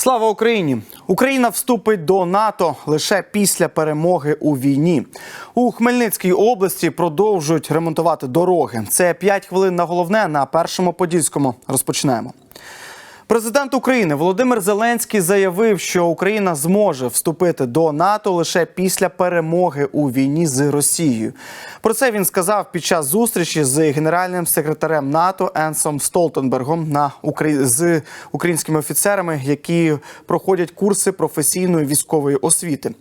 Слава Україні! Україна вступить до НАТО лише після перемоги у війні. У Хмельницькій області продовжують ремонтувати дороги. Це 5 хвилин на головне на першому подільському. Розпочнемо. Президент України Володимир Зеленський заявив, що Україна зможе вступити до НАТО лише після перемоги у війні з Росією. Про це він сказав під час зустрічі з генеральним секретарем НАТО Енсом Столтенбергом на Украї... з українськими офіцерами, які проходять курси професійної військової освіти.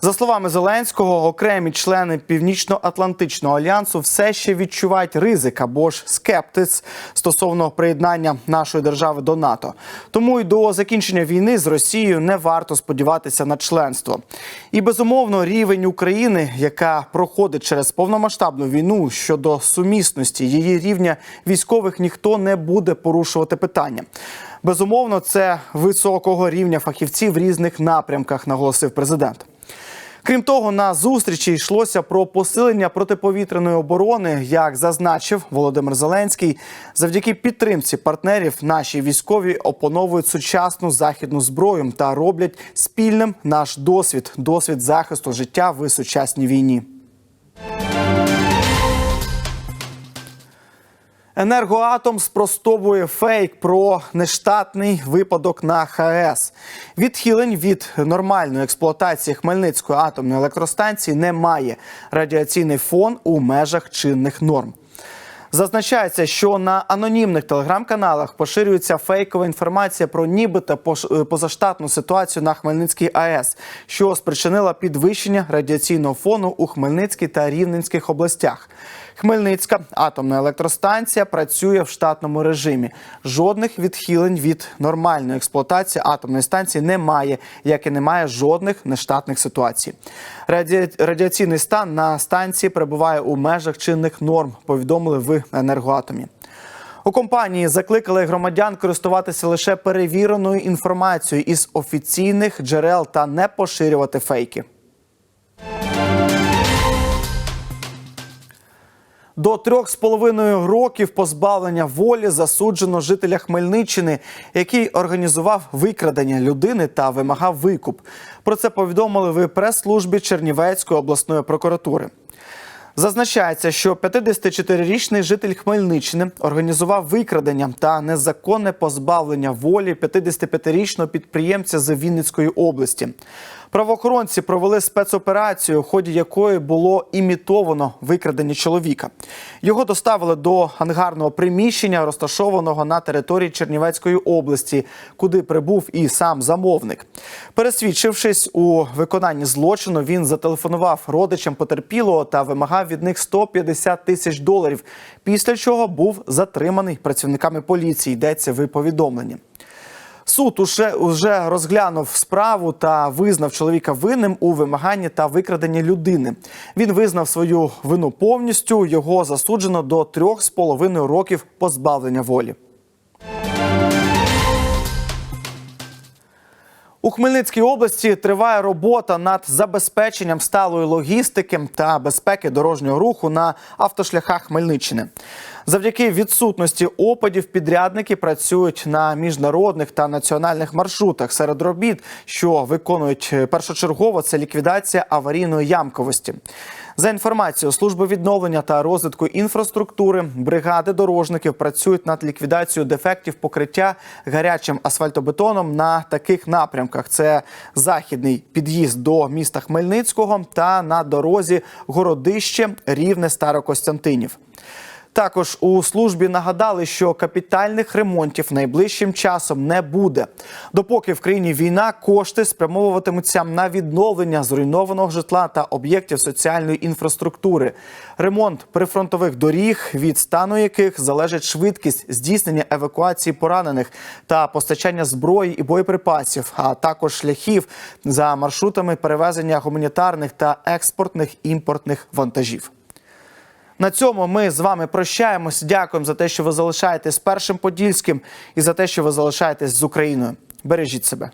За словами Зеленського, окремі члени Північно-Атлантичного альянсу все ще відчувають ризик або ж скептиц стосовно приєднання нашої держави до НАТО. Тому й до закінчення війни з Росією не варто сподіватися на членство. І безумовно, рівень України, яка проходить через повномасштабну війну щодо сумісності її рівня військових, ніхто не буде порушувати питання. Безумовно, це високого рівня фахівців в різних напрямках, наголосив президент. Крім того, на зустрічі йшлося про посилення протиповітряної оборони, як зазначив Володимир Зеленський. Завдяки підтримці партнерів наші військові опановують сучасну західну зброю та роблять спільним наш досвід досвід захисту життя в сучасній війні. Енергоатом спростовує фейк про нештатний випадок на ХАЕС. Відхилень від нормальної експлуатації Хмельницької атомної електростанції немає. Радіаційний фон у межах чинних норм. Зазначається, що на анонімних телеграм-каналах поширюється фейкова інформація про нібито е, позаштатну ситуацію на Хмельницькій АЕС, що спричинила підвищення радіаційного фону у Хмельницькій та Рівненських областях. Хмельницька атомна електростанція працює в штатному режимі. Жодних відхилень від нормальної експлуатації атомної станції немає, як і немає жодних нештатних ситуацій. Раді... Радіаційний стан на станції перебуває у межах чинних норм. Повідомили в енергоатомі. У компанії закликали громадян користуватися лише перевіреною інформацією із офіційних джерел та не поширювати фейки. До трьох з половиною років позбавлення волі засуджено жителя Хмельниччини, який організував викрадення людини та вимагав викуп. Про це повідомили в прес-службі Чернівецької обласної прокуратури. Зазначається, що 54-річний житель Хмельниччини організував викрадення та незаконне позбавлення волі 55-річного підприємця з Вінницької області. Правоохоронці провели спецоперацію, у ході якої було імітовано викрадення чоловіка. Його доставили до ангарного приміщення, розташованого на території Чернівецької області, куди прибув і сам замовник. Пересвідчившись у виконанні злочину, він зателефонував родичам потерпілого та вимагав від них 150 тисяч доларів. Після чого був затриманий працівниками поліції. Йдеться в повідомленні. Суд уже, уже розглянув справу та визнав чоловіка винним у вимаганні та викраденні людини. Він визнав свою вину повністю. Його засуджено до трьох з половиною років позбавлення волі. У Хмельницькій області триває робота над забезпеченням сталої логістики та безпеки дорожнього руху на автошляхах Хмельниччини. Завдяки відсутності опадів підрядники працюють на міжнародних та національних маршрутах. Серед робіт, що виконують першочергово, це ліквідація аварійної ямковості. За інформацією служби відновлення та розвитку інфраструктури, бригади дорожників працюють над ліквідацією дефектів покриття гарячим асфальтобетоном на таких напрямках: це західний під'їзд до міста Хмельницького та на дорозі Городище Рівне Старокостянтинів. Також у службі нагадали, що капітальних ремонтів найближчим часом не буде. Допоки в країні війна, кошти спрямовуватимуться на відновлення зруйнованого житла та об'єктів соціальної інфраструктури. Ремонт прифронтових доріг, від стану яких залежить швидкість здійснення евакуації поранених та постачання зброї і боєприпасів, а також шляхів за маршрутами перевезення гуманітарних та експортних імпортних вантажів. На цьому ми з вами прощаємось. Дякуємо за те, що ви залишаєтесь першим подільським і за те, що ви залишаєтесь з Україною. Бережіть себе.